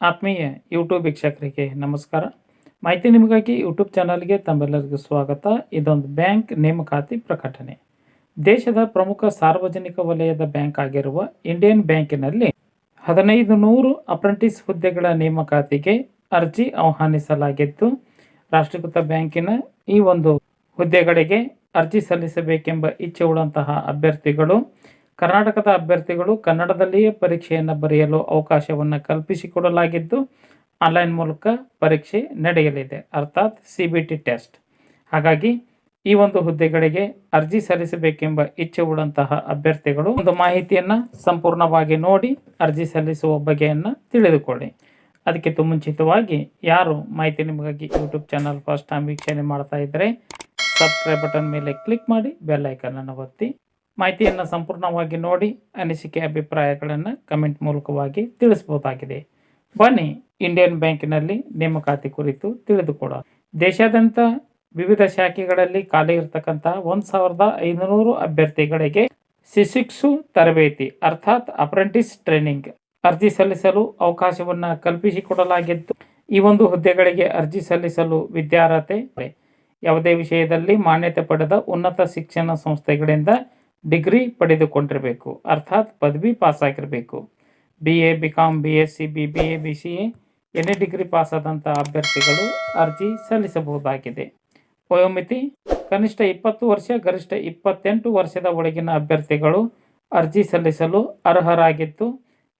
ಆತ್ಮೀಯ ಯೂಟ್ಯೂಬ್ ವೀಕ್ಷಕರಿಗೆ ನಮಸ್ಕಾರ. ಮಾಹಿತಿ ನಿಮಗಾಗಿ ಯೂಟ್ಯೂಬ್ ಚಾನಲ್ಗೆ ತಮ್ಮೆಲ್ಲರಿಗೂ ಸ್ವಾಗತ. ಇದೊಂದು ಬ್ಯಾಂಕ್ ನೇಮಕಾತಿ ಪ್ರಕಟಣೆ. ದೇಶದ ಪ್ರಮುಖ ಸಾರ್ವಜನಿಕ ವಲಯದ ಬ್ಯಾಂಕ್ ಆಗಿರುವ ಇಂಡಿಯನ್ ಬ್ಯಾಂಕಿನಲ್ಲಿ ಹದಿನೈದು ನೂರು ಅಪ್ರೆಂಟಿಸ್ ಹುದ್ದೆಗಳ ನೇಮಕಾತಿಗೆ ಅರ್ಜಿ ಆಹ್ವಾನಿಸಲಾಗಿದ್ದು, ರಾಷ್ಟ್ರೀಕೃತ ಬ್ಯಾಂಕಿನ ಈ ಒಂದು ಹುದ್ದೆಗಳಿಗೆ ಅರ್ಜಿ ಸಲ್ಲಿಸಬೇಕೆಂಬ ಇಚ್ಛೆ ಉಳ್ಳಂತಹ ಅಭ್ಯರ್ಥಿಗಳು ಕರ್ನಾಟಕದ ಅಭ್ಯರ್ಥಿಗಳು ಕನ್ನಡದಲ್ಲಿಯೇ ಪರೀಕ್ಷೆಯನ್ನು ಬರೆಯಲು ಅವಕಾಶವನ್ನು ಕಲ್ಪಿಸಿಕೊಡಲಾಗಿದ್ದು, ಆನ್ಲೈನ್ ಮೂಲಕ ಪರೀಕ್ಷೆ ನಡೆಯಲಿದೆ, ಅರ್ಥಾತ್ ಸಿ ಟೆಸ್ಟ್. ಹಾಗಾಗಿ ಈ ಒಂದು ಹುದ್ದೆಗಳಿಗೆ ಅರ್ಜಿ ಸಲ್ಲಿಸಬೇಕೆಂಬ ಇಚ್ಛೆ ಉಳ್ಳಂತಹ ಅಭ್ಯರ್ಥಿಗಳು ಒಂದು ಮಾಹಿತಿಯನ್ನು ಸಂಪೂರ್ಣವಾಗಿ ನೋಡಿ ಅರ್ಜಿ ಸಲ್ಲಿಸುವ ಬಗೆಯನ್ನು ತಿಳಿದುಕೊಳ್ಳಿ. ಅದಕ್ಕೆ ಮುಂಚಿತವಾಗಿ ಯಾರು ಮಾಹಿತಿ ನಿಮಗಾಗಿ ಯೂಟ್ಯೂಬ್ ಚಾನಲ್ ಫಸ್ಟ್ ಟೈಮ್ ವೀಕ್ಷಣೆ ಮಾಡ್ತಾ ಇದ್ದರೆ ಸಬ್ಸ್ಕ್ರೈಬ್ ಬಟನ್ ಮೇಲೆ ಕ್ಲಿಕ್ ಮಾಡಿ ಬೆಲ್ ಐಕನನ್ನು ಒತ್ತಿ ಮಾಹಿತಿಯನ್ನು ಸಂಪೂರ್ಣವಾಗಿ ನೋಡಿ ಅನಿಸಿಕೆ ಅಭಿಪ್ರಾಯಗಳನ್ನು ಕಮೆಂಟ್ ಮೂಲಕವಾಗಿ ತಿಳಿಸಬಹುದಾಗಿದೆ. ಬನ್ನಿ ಇಂಡಿಯನ್ ಬ್ಯಾಂಕಿನಲ್ಲಿ ನೇಮಕಾತಿ ಕುರಿತು ತಿಳಿದುಕೊಡ ದೇಶಾದ್ಯಂತ ವಿವಿಧ ಶಾಖೆಗಳಲ್ಲಿ ಖಾಲಿ ಇರತಕ್ಕಂತಹ ಒಂದು ಸಾವಿರದ ಐದುನೂರು ಅಭ್ಯರ್ಥಿಗಳಿಗೆ ಶಿಶಿಕ್ಷು ತರಬೇತಿ ಅರ್ಥಾತ್ ಅಪ್ರೆಂಟಿಸ್ ಟ್ರೈನಿಂಗ್ ಅರ್ಜಿ ಸಲ್ಲಿಸಲು ಅವಕಾಶವನ್ನು ಕಲ್ಪಿಸಿಕೊಡಲಾಗಿದ್ದು, ಈ ಒಂದು ಹುದ್ದೆಗಳಿಗೆ ಅರ್ಜಿ ಸಲ್ಲಿಸಲು ವಿದ್ಯಾರ್ಹತೆ ಯಾವುದೇ ವಿಷಯದಲ್ಲಿ ಮಾನ್ಯತೆ ಪಡೆದ ಉನ್ನತ ಶಿಕ್ಷಣ ಸಂಸ್ಥೆಗಳಿಂದ ಡಿಗ್ರಿ ಪಡೆದುಕೊಂಡಿರಬೇಕು. ಅರ್ಥಾತ್ ಪದವಿ ಪಾಸ್ ಆಗಿರಬೇಕು B A B com B S C B B A B C A degree ಪಾಸಾದಂಥ ಅಭ್ಯರ್ಥಿಗಳು ಅರ್ಜಿ ಸಲ್ಲಿಸಬಹುದಾಗಿದೆ. ವಯೋಮಿತಿ, ಕನಿಷ್ಠ ಇಪ್ಪತ್ತು ವರ್ಷ, ಗರಿಷ್ಠ ಇಪ್ಪತ್ತೆಂಟು ವರ್ಷದ ಒಳಗಿನ ಅಭ್ಯರ್ಥಿಗಳು ಅರ್ಜಿ ಸಲ್ಲಿಸಲು ಅರ್ಹರಾಗಿದ್ದು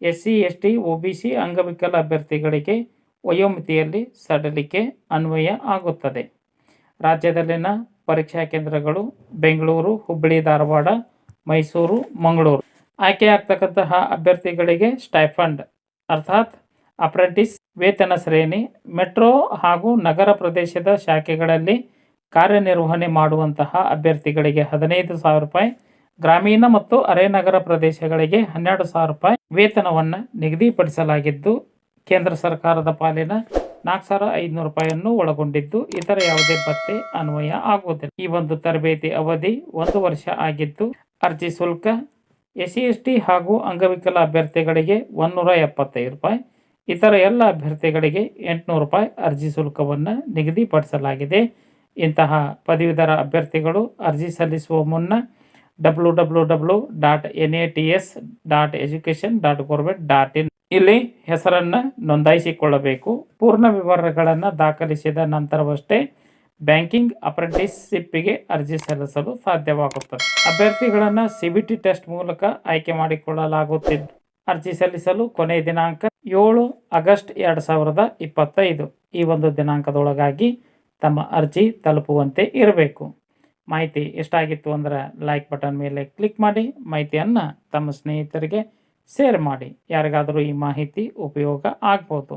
S C S T O B C ಅಂಗವಿಕಲ ಅಭ್ಯರ್ಥಿಗಳಿಗೆ ವಯೋಮಿತಿಯಲ್ಲಿ ಸಡಲಿಕೆ ಅನ್ವಯ ಆಗುತ್ತದೆ. ರಾಜ್ಯದಲ್ಲಿನ ಪರೀಕ್ಷಾ ಕೇಂದ್ರಗಳು ಬೆಂಗಳೂರು, ಹುಬ್ಬಳ್ಳಿ, ಧಾರವಾಡ ಮೈಸೂರು, ಮಂಗಳೂರು. ಆಯ್ಕೆ ಆಗ್ತಕ್ಕಂತಹ ಅಭ್ಯರ್ಥಿಗಳಿಗೆ ಸ್ಟೈಫಂಡ್, ಅರ್ಥಾತ್ ಅಪ್ರೆಂಟಿಸ್ ವೇತನ ಶ್ರೇಣಿ, ಮೆಟ್ರೋ ಹಾಗೂ ನಗರ ಪ್ರದೇಶದ ಶಾಖೆಗಳಲ್ಲಿ ಕಾರ್ಯನಿರ್ವಹಣೆ ಮಾಡುವಂತಹ ಅಭ್ಯರ್ಥಿಗಳಿಗೆ ಹದಿನೈದು ಸಾವಿರ ರೂಪಾಯಿ, ಗ್ರಾಮೀಣ ಮತ್ತು ಅರೆ ನಗರ ಪ್ರದೇಶಗಳಿಗೆ ಹನ್ನೆರಡು ಸಾವಿರ ರೂಪಾಯಿ ವೇತನವನ್ನು ನಿಗದಿಪಡಿಸಲಾಗಿದ್ದು, ಕೇಂದ್ರ ಸರ್ಕಾರದ ಪಾಲಿನ ನಾಲ್ಕು ಸಾವಿರ ಐದುನೂರು ರೂಪಾಯಿಯನ್ನು ಒಳಗೊಂಡಿದ್ದು, ಇತರ ಯಾವುದೇ ಭತ್ತೆ, ಅನ್ವಯ ಆಗುವುದಿಲ್ಲ. ಈ ಒಂದು ತರಬೇತಿ ಅವಧಿ ಒಂದು ವರ್ಷ ಆಗಿದ್ದು ಅರ್ಜಿ ಶುಲ್ಕ ಎಸ್ ಸಿ ಹಾಗೂ ಅಂಗವಿಕಲ ಅಭ್ಯರ್ಥಿಗಳಿಗೆ ಒನ್ನೂರ ಎಪ್ಪತ್ತೈದು ರೂಪಾಯಿ. ಇತರ ಎಲ್ಲ ಅಭ್ಯರ್ಥಿಗಳಿಗೆ ಎಂಟುನೂರು ರೂಪಾಯಿ ಅರ್ಜಿ ಶುಲ್ಕವನ್ನು ನಿಗದಿಪಡಿಸಲಾಗಿದೆ. ಇಂತಹ ಪದವೀಧರ ಅಭ್ಯರ್ಥಿಗಳು ಅರ್ಜಿ ಸಲ್ಲಿಸುವ ಮುನ್ನ W W W dot N A T S dot education dot government dot in ಇಲ್ಲಿ ಹೆಸರನ್ನು ನೋಂದಾಯಿಸಿಕೊಳ್ಳಬೇಕು. ಪೂರ್ಣ ವಿವರಗಳನ್ನು ದಾಖಲಿಸಿದ ನಂತರವಷ್ಟೇ ಬ್ಯಾಂಕಿಂಗ್ ಅಪ್ರೆಂಟಿಸ್ಶಿಪ್ಗೆ ಅರ್ಜಿ ಸಲ್ಲಿಸಲು ಸಾಧ್ಯವಾಗುತ್ತದೆ. ಅಭ್ಯರ್ಥಿಗಳನ್ನು ಸಿಬಿಟಿ ಟೆಸ್ಟ್ ಮೂಲಕ ಆಯ್ಕೆ ಮಾಡಿಕೊಳ್ಳಲಾಗುತ್ತಿದ್ದು ಅರ್ಜಿ ಸಲ್ಲಿಸಲು ಕೊನೆಯ ದಿನಾಂಕ ಏಳು ಆಗಸ್ಟ್ ಎರಡು ಸಾವಿರದ ಇಪ್ಪತ್ತೈದು. ಈ ಒಂದು ದಿನಾಂಕದೊಳಗಾಗಿ ತಮ್ಮ ಅರ್ಜಿ ತಲುಪುವಂತೆ ಇರಬೇಕು. ಮಾಹಿತಿ ಎಷ್ಟಾಗಿತ್ತು ಅಂದರೆ ಲೈಕ್ ಬಟನ್ ಮೇಲೆ ಕ್ಲಿಕ್ ಮಾಡಿ, ಮಾಹಿತಿಯನ್ನು ತಮ್ಮ ಸ್ನೇಹಿತರಿಗೆ ಶೇರ್ ಮಾಡಿ. ಯಾರಿಗಾದರೂ ಈ ಮಾಹಿತಿ ಉಪಯೋಗ ಆಗ್ಬೋದು.